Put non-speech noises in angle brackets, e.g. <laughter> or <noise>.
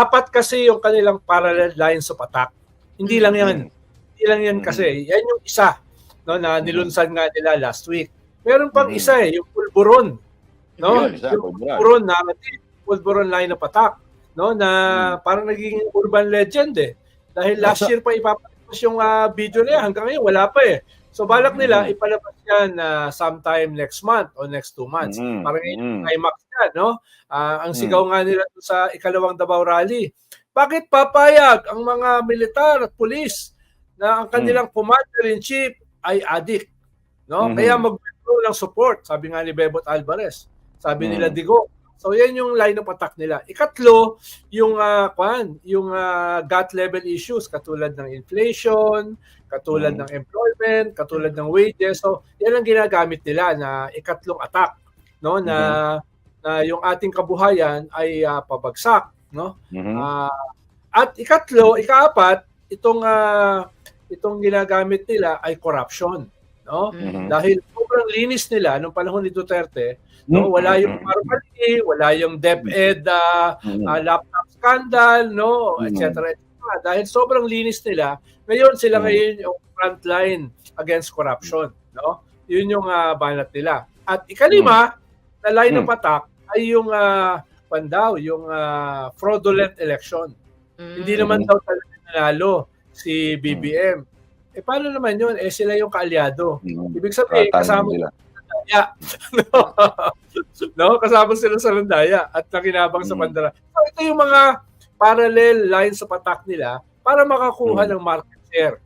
apat kasi yung kanilang parallel lines of attack. Hindi lang yan. Hindi lang yan kasi. Yan yung isa no, na nilunsan nga nila last week. Meron pang isa eh, yung pulburon. No? Yun, isa, yung pulburon. narrative, pulburon line of attack. No, na parang naging urban legend eh. Dahil last year pa ipapalabas yung ah, video na yan. Hanggang ngayon, wala pa eh. So balak nila, ipalabas yan na sometime next month or next two months. Mm. Parang Mm. climax no? Ah, ang Mm. sigaw nga nila sa ikalawang Davao Rally. Bakit papayag ang mga militar at pulis na ang kanilang commander-in-chief ay addict? No? Mhm. Kaya mag-withdraw ng support, sabi nga ni Bebot Alvarez. Sabi Mm. nila Digo. So yan yung line of attack nila. Ikatlo, yung uh, kwan, yung ah, gut level issues katulad ng inflation, katulad Mm. ng employment, katulad ng wages. So yan ang ginagamit nila na ikatlong attack, no? Na na yung ating kabuhayan ay ah, pabagsak, no? Mhm. Ah, at ikatlo, ikaapat, itong ah, itong ginagamit nila ay corruption, no? Mhm. Dahil sobrang linis nila nung panahon ni Duterte, no? Mm. Wala yung Marmali, wala yung DepEd ah, Mhm. ah, laptop scandal, no, Mm. et cetera, et cetera. Dahil sobrang linis nila, ngayon sila Mm. ngayon yung frontline against corruption, no? Yun yung ah, banat nila. At ikalima, na line of Mm. attack ay yung uh, daw, yung ah, fraudulent election. Hindi Mm. naman Mm. daw talaga nanalo si BBM. Eh paano naman yun? Eh sila yung kaalyado. Mhm. Ibig sabihin, Tatay kasama nila. Landaya. <laughs> no? Kasama sila sa Landaya at nakinabang sa Mm. bandera. So ito yung mga parallel lines of attack nila para makakuha Mm. ng market share